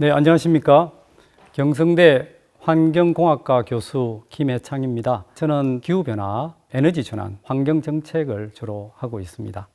네, 안녕하십니까. 경성대 환경공학과 교수 김해창입니다. 저는 기후변화, 에너지 전환, 환경 정책을 주로 하고 있습니다.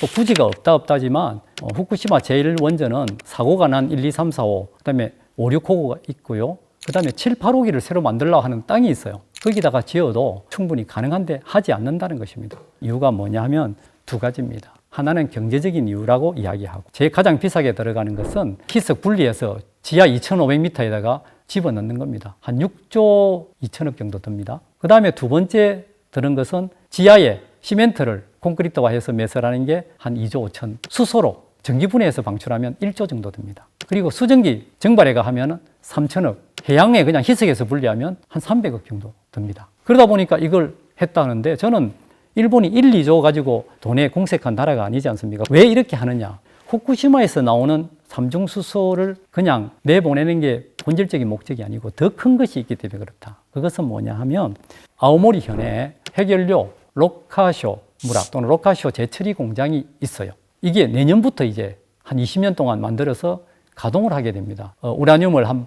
또 부지가 없다 없다지만 어, 후쿠시마 제1원전은 사고가 난 1, 2, 3, 4, 5, 그다음에 5, 6호가 있고요. 그다음에 7, 8호기를 새로 만들려고 하는 땅이 있어요. 거기다가 지어도 충분히 가능한데 하지 않는다는 것입니다. 이유가 뭐냐 하면 두 가지입니다. 하나는 경제적인 이유라고 이야기하고 제일 가장 비싸게 들어가는 것은 희석 분리해서 지하 2,500m에다가 집어넣는 겁니다. 한 6조 2천억 정도 듭니다. 그 다음에 두 번째 드는 것은 지하에 시멘트를 콘크리트화해서 매설하는 게 한 2조 5천 수소로 전기분해해서 방출하면 1조 정도 듭니다. 그리고 수증기 증발해가 하면 3천억 해양에 그냥 희석해서 분리하면 한 300억 정도 듭니다. 그러다 보니까 이걸 했다는데 저는 일본이 1, 2조 가지고 돈에 공색한 나라가 아니지 않습니까? 왜 이렇게 하느냐? 후쿠시마에서 나오는 삼중수소를 그냥 내보내는 게 본질적인 목적이 아니고 더 큰 것이 있기 때문에 그렇다. 그것은 뭐냐 하면 아오모리 현에 핵연료 로카쇼 무라 또는 로카쇼 재처리 공장이 있어요. 이게 내년부터 이제 한 20년 동안 만들어서 가동을 하게 됩니다. 어, 우라늄을 한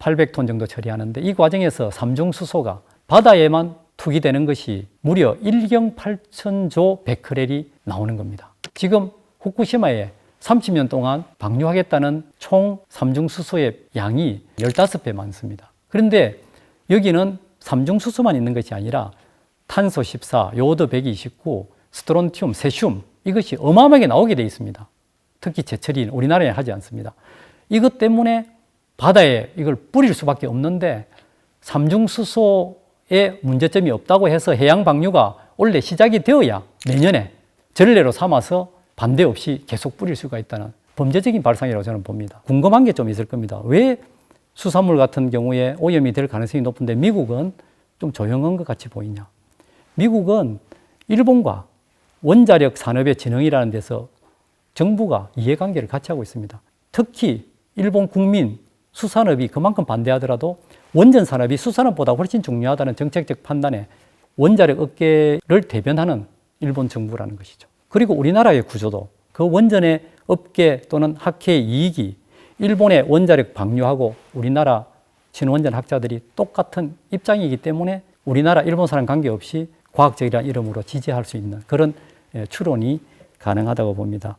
800톤 정도 처리하는데 이 과정에서 삼중수소가 바다에만 투기되는 것이 무려 1경 8천조 베크렐이 나오는 겁니다. 지금 후쿠시마에 30년 동안 방류하겠다는 총 삼중수소의 양이 15배 많습니다. 그런데 여기는 삼중수소만 있는 것이 아니라 탄소 14, 요오드 129, 스트론튬, 세슘 이것이 어마어마하게 나오게 되어 있습니다. 특히 제철인 우리나라에 하지 않습니다. 이것 때문에 바다에 이걸 뿌릴 수밖에 없는데 삼중수소 에 문제점이 없다고 해서 해양 방류가 원래 시작이 되어야 내년에 전례로 삼아서 반대 없이 계속 뿌릴 수가 있다는 범죄적인 발상이라고 저는 봅니다. 궁금한 게 좀 있을 겁니다. 왜 수산물 같은 경우에 오염이 될 가능성이 높은데 미국은 좀 조용한 것 같이 보이냐? 미국은 일본과 원자력 산업의 진흥이라는 데서 정부가 이해관계를 같이 하고 있습니다. 특히 일본 국민 수산업이 그만큼 반대하더라도 원전 산업이 수산업보다 훨씬 중요하다는 정책적 판단에 원자력 업계를 대변하는 일본 정부라는 것이죠. 그리고 우리나라의 구조도 그 원전의 업계 또는 학회의 이익이 일본의 원자력 방류하고 우리나라 신원전 학자들이 똑같은 입장이기 때문에 우리나라 일본 사람 관계없이 과학적이라는 이름으로 지지할 수 있는 그런 예, 추론이 가능하다고 봅니다.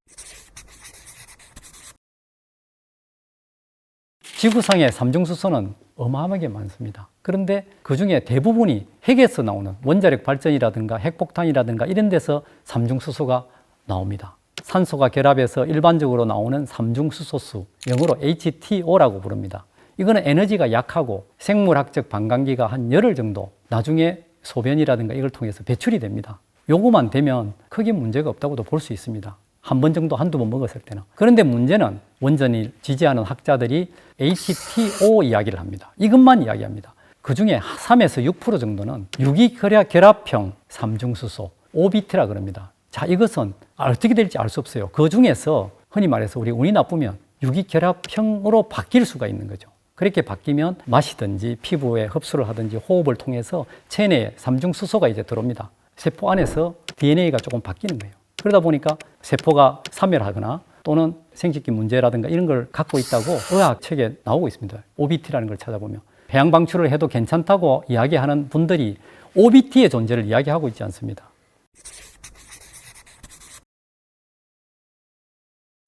지구상의 삼중수소는 어마어마하게 많습니다. 그런데 그 중에 대부분이 핵에서 나오는 원자력 발전이라든가 핵폭탄이라든가 이런 데서 삼중수소가 나옵니다. 산소가 결합해서 일반적으로 나오는 삼중수소수, 영어로 HTO라고 부릅니다. 이거는 에너지가 약하고 생물학적 반감기가 한 열흘 정도 나중에 소변이라든가 이걸 통해서 배출이 됩니다. 요거만 되면 크게 문제가 없다고도 볼 수 있습니다. 한 번 정도 한두 번 먹었을 때는. 그런데 문제는 원전을 지지하는 학자들이 HTO 이야기를 합니다. 이것만 이야기합니다. 그 중에 3에서 6% 정도는 유기결합형 삼중수소, OBT라 그럽니다. 자, 이것은 어떻게 될지 알 수 없어요. 그 중에서 흔히 말해서 우리 운이 나쁘면 유기결합형으로 바뀔 수가 있는 거죠. 그렇게 바뀌면 마시든지 피부에 흡수를 하든지 호흡을 통해서 체내에 삼중수소가 이제 들어옵니다. 세포 안에서 DNA가 조금 바뀌는 거예요. 그러다 보니까 세포가 사멸하거나 또는 생식기 문제라든가 이런 걸 갖고 있다고 의학 책에 나오고 있습니다. OBT라는 걸 찾아보면. 배양 방출을 해도 괜찮다고 이야기하는 분들이 OBT의 존재를 이야기하고 있지 않습니다.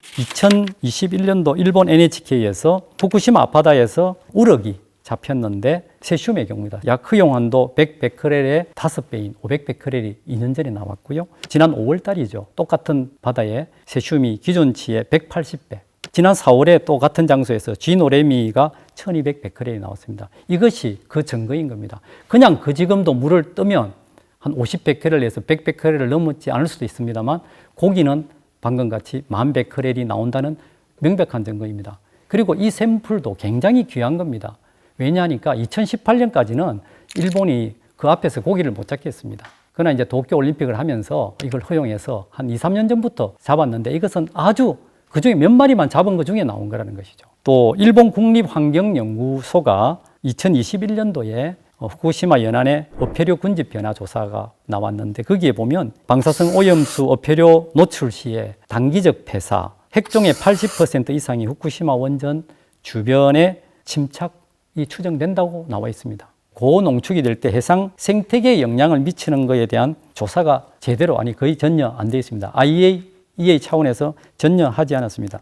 2021년도 일본 NHK에서 후쿠시마 아파다에서 우럭이 잡혔는데 세슘의 경우입니다. 약 허용한도 100베크렐의 5배인 500베크렐이 2년 전에 나왔고요. 지난 5월 달이죠. 똑같은 바다에 세슘이 기존치의 180배. 지난 4월에 또 같은 장소에서 쥐노레미가 1200베크렐이 나왔습니다. 이것이 그 증거인 겁니다. 그냥 그 지금도 물을 뜨면 한 50베크렐에서 100베크렐을 넘지 않을 수도 있습니다만 고기는 방금 같이 만 베크렐이 나온다는 명백한 증거입니다. 그리고 이 샘플도 굉장히 귀한 겁니다. 왜냐하니까 2018년까지는 일본이 그 앞에서 고기를 못 잡겠습니다. 그러나 이제 도쿄 올림픽을 하면서 이걸 허용해서 한 2, 3년 전부터 잡았는데 이것은 아주 그 중에 몇 마리만 잡은 것 중에 나온 거라는 것이죠. 또 일본 국립환경연구소가 2021년도에 어, 후쿠시마 연안의 어패류 군집 변화 조사가 나왔는데 거기에 보면 방사성 오염수 어패류 노출 시에 단기적 폐사, 핵종의 80% 이상이 후쿠시마 원전 주변에 침착이 추정된다고 나와 있습니다. 고농축이 될 때 해상 생태계에 영향을 미치는 것에 대한 조사가 제대로 아니 거의 전혀 안 되어 있습니다. IAEA 차원에서 전혀 하지 않았습니다.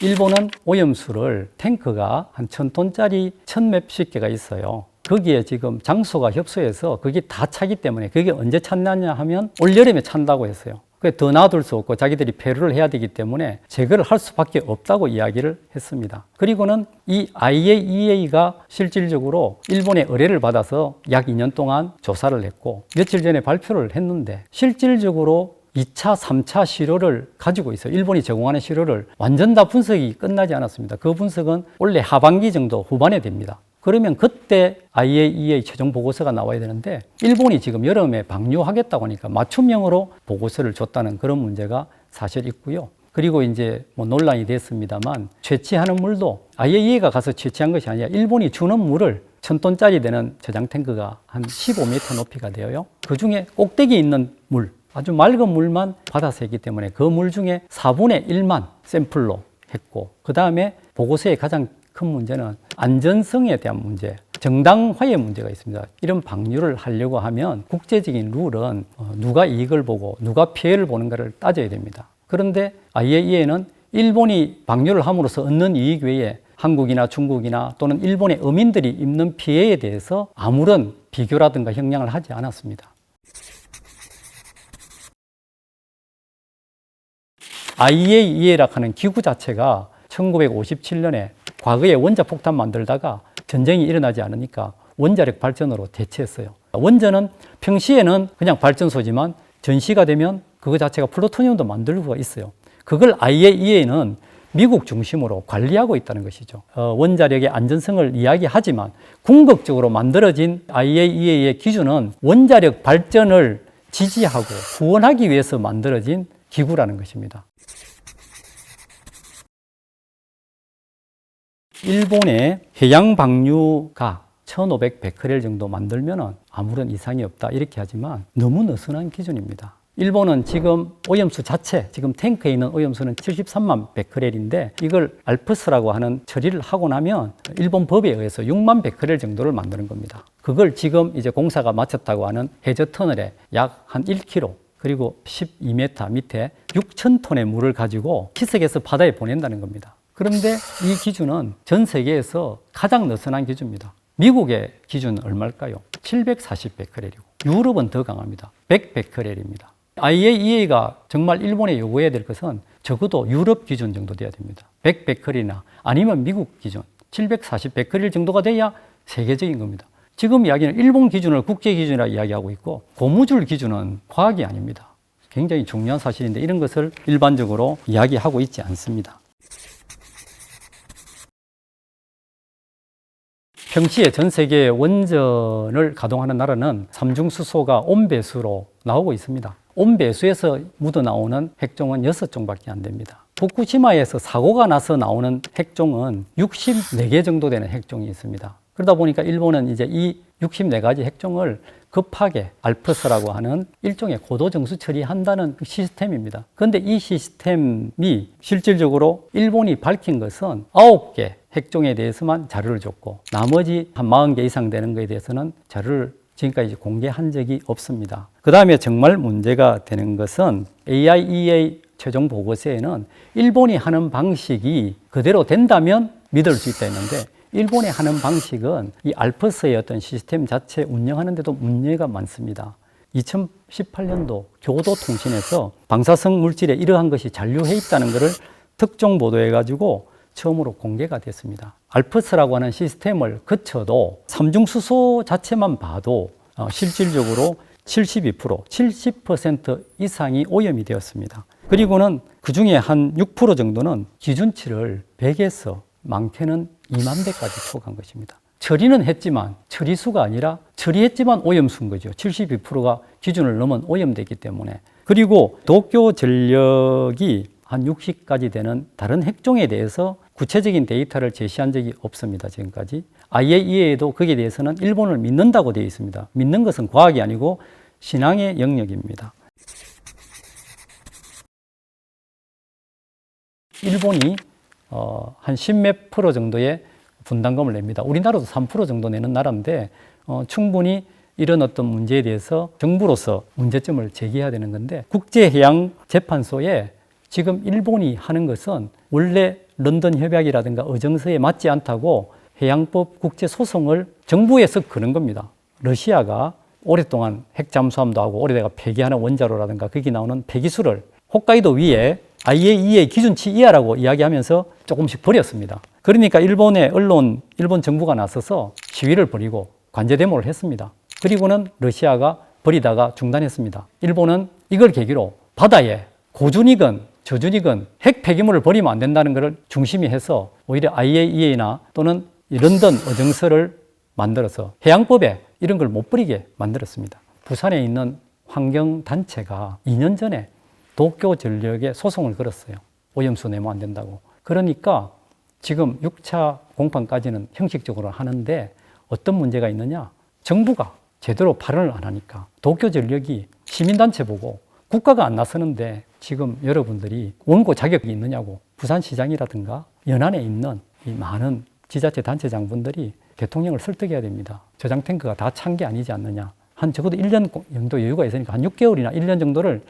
일본은 오염수를 탱크가 한 천 톤짜리 천 몇십 개가 있어요. 거기에 지금 장소가 협소해서 그게 다 차기 때문에 그게 언제 찬나냐 하면 올여름에 찬다고 했어요. 더 놔둘 수 없고 자기들이 폐류를 해야 되기 때문에 제거를 할 수밖에 없다고 이야기를 했습니다. 그리고는 이 IAEA가 실질적으로 일본의 의뢰를 받아서 약 2년 동안 조사를 했고 며칠 전에 발표를 했는데 실질적으로 2차, 3차 시료를 가지고 있어요. 일본이 제공하는 시료를 완전 다 분석이 끝나지 않았습니다. 그 분석은 원래 하반기 정도 후반에 됩니다. 그러면 그때 IAEA 최종 보고서가 나와야 되는데 일본이 지금 여름에 방류하겠다고 하니까 맞춤형으로 보고서를 줬다는 그런 문제가 사실 있고요. 그리고 이제 뭐 논란이 됐습니다만 채취하는 물도 IAEA가 가서 채취한 것이 아니라 일본이 주는 물을 천 톤짜리 되는 저장 탱크가 한 15m 높이가 되어요. 그 중에 꼭대기에 있는 물, 아주 맑은 물만 받아서 했기 때문에 그 물 중에 4분의 1만 샘플로 했고 그 다음에 보고서의 가장 큰 문제는 안전성에 대한 문제, 정당화의 문제가 있습니다. 이런 방류를 하려고 하면 국제적인 룰은 어, 누가 이익을 보고 누가 피해를 보는가를 따져야 됩니다. 그런데 IAEA는 일본이 방류를 함으로써 얻는 이익 외에 한국이나 중국이나 또는 일본의 어민들이 입는 피해에 대해서 아무런 비교라든가 형량을 하지 않았습니다. IAEA라 하는 기구 자체가 1957년에 과거에 원자 폭탄 만들다가 전쟁이 일어나지 않으니까 원자력 발전으로 대체했어요. 원전은 평시에는 그냥 발전소지만 전시가 되면 그거 자체가 플루토늄도 만들 수가 있어요. 그걸 IAEA는 미국 중심으로 관리하고 있다는 것이죠. 어, 원자력의 안전성을 이야기하지만 궁극적으로 만들어진 IAEA의 기준은 원자력 발전을 지지하고 후원하기 위해서 만들어진 기구라는 것입니다. 일본의 해양 방류가 1,500 베크렐 정도 만들면 아무런 이상이 없다 이렇게 하지만 너무 느슨한 기준입니다. 일본은 지금 오염수 자체, 지금 탱크에 있는 오염수는 73만 베크렐인데 이걸 알프스라고 하는 처리를 하고 나면 일본 법에 의해서 6만 베크렐 정도를 만드는 겁니다. 그걸 지금 이제 공사가 마쳤다고 하는 해저 터널에 약 한 1km 그리고 12m 밑에 6천 톤의 물을 가지고 희석해서 바다에 보낸다는 겁니다. 그런데 이 기준은 전 세계에서 가장 느슨한 기준입니다. 미국의 기준은 얼마일까요? 740 베크렐이고 유럽은 더 강합니다. 100 베크렐입니다. IAEA가 정말 일본에 요구해야 될 것은 적어도 유럽 기준 정도 돼야 됩니다. 100 베크렐이나 아니면 미국 기준 740 베크렐 정도가 돼야 세계적인 겁니다. 지금 이야기는 일본 기준을 국제 기준이라 이야기하고 있고 고무줄 기준은 과학이 아닙니다. 굉장히 중요한 사실인데 이런 것을 일반적으로 이야기하고 있지 않습니다. 평시에 전 세계 원전을 가동하는 나라는 삼중수소가 온배수로 나오고 있습니다. 온배수에서 묻어 나오는 핵종은 6종밖에 안 됩니다. 후쿠시마에서 사고가 나서 나오는 핵종은 64개 정도 되는 핵종이 있습니다. 그러다 보니까 일본은 이제 이 64가지 핵종을 급하게 알프스라고 하는 일종의 고도 정수 처리한다는 시스템입니다. 그런데 이 시스템이 실질적으로 일본이 밝힌 것은 9개 핵종에 대해서만 자료를 줬고 나머지 한 40개 이상 되는 것에 대해서는 자료를 지금까지 공개한 적이 없습니다. 그 다음에 정말 문제가 되는 것은 AIEA 최종 보고서에는 일본이 하는 방식이 그대로 된다면 믿을 수 있다 했는데 일본이 하는 방식은 이 알프스의 어떤 시스템 자체 운영하는데도 문제가 많습니다. 2018년도 교도통신에서 방사성 물질에 이러한 것이 잔류해 있다는 것을 특종 보도해가지고 처음으로 공개가 됐습니다. 알프스라고 하는 시스템을 거쳐도 삼중수소 자체만 봐도 어, 실질적으로 72%, 70% 이상이 오염이 되었습니다. 그리고는 그 중에 한 6% 정도는 기준치를 100에서 많게는 2만 배까지 초과한 것입니다. 처리는 했지만 처리수가 아니라 처리했지만 오염수인 거죠. 72%가 기준을 넘은 오염되기 때문에. 그리고 도쿄 전력이 한 60까지 되는 다른 핵종에 대해서 구체적인 데이터를 제시한 적이 없습니다. 지금까지. IAEA도 거기에 대해서는 일본을 믿는다고 되어 있습니다. 믿는 것은 과학이 아니고 신앙의 영역입니다. 일본이 어, 한 10몇 프로 정도의 분담금을 냅니다. 우리나라도 3% 정도 내는 나라인데 어, 충분히 이런 어떤 문제에 대해서 정부로서 문제점을 제기해야 되는 건데 국제해양재판소에 지금 일본이 하는 것은 원래 런던 협약이라든가 의정서에 맞지 않다고 해양법 국제 소송을 정부에서 거는 겁니다. 러시아가 오랫동안 핵 잠수함도 하고 오래돼가 폐기하는 원자로라든가 거기 나오는 폐기수를 홋카이도 위에 IAEA 기준치 이하라고 이야기하면서 조금씩 버렸습니다. 그러니까 일본의 언론, 일본 정부가 나서서 시위를 벌이고 관제 데모를 했습니다. 그리고는 러시아가 버리다가 중단했습니다. 일본은 이걸 계기로 바다에 고준이건 저준이건 핵 폐기물을 버리면 안 된다는 것을 중심이 해서 오히려 IAEA나 또는 이 런던 어정서를 만들어서 해양법에 이런 걸 못 버리게 만들었습니다. 부산에 있는 환경단체가 2년 전에 도쿄 전력에 소송을 걸었어요. 오염수 내면 안 된다고. 그러니까 지금 6차 공판까지는 형식적으로 하는데 어떤 문제가 있느냐? 정부가 제대로 발언을 안 하니까 도쿄 전력이 시민단체 보고 국가가 안 나서는데 지금 여러분들이 원고 자격이 있느냐고 부산시장이라든가 연안에 있는 이 많은 지자체 단체장분들이 대통령을 설득해야 됩니다. 저장 탱크가 다 찬 게 아니지 않느냐. 한 적어도 1년 정도 여유가 있으니까 한 6개월이나 1년 정도를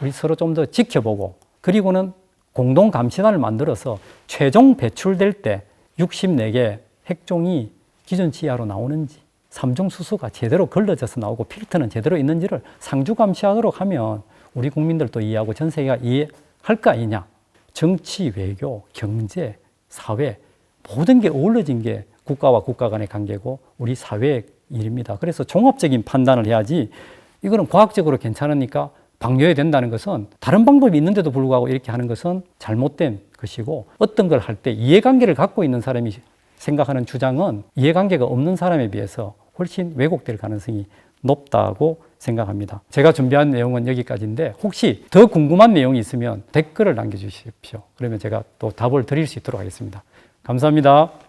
우리 서로 좀 더 지켜보고 그리고는 공동 감시단을 만들어서 최종 배출될 때 64개 핵종이 기준치 이하로 나오는지 삼중 수소가 제대로 걸러져서 나오고 필터는 제대로 있는지를 상주 감시하도록 하면 우리 국민들도 이해하고 전 세계가 이해할 거 아니냐. 정치, 외교, 경제, 사회 모든 게 어우러진 게 국가와 국가 간의 관계고 우리 사회의 일입니다. 그래서 종합적인 판단을 해야지 이거는 과학적으로 괜찮으니까 방류해야 된다는 것은 다른 방법이 있는데도 불구하고 이렇게 하는 것은 잘못된 것이고 어떤 걸 할 때 이해관계를 갖고 있는 사람이 생각하는 주장은 이해관계가 없는 사람에 비해서 훨씬 왜곡될 가능성이 높다고 생각합니다. 제가 준비한 내용은 여기까지인데 혹시 더 궁금한 내용이 있으면 댓글을 남겨주십시오. 그러면 제가 또 답을 드릴 수 있도록 하겠습니다. 감사합니다.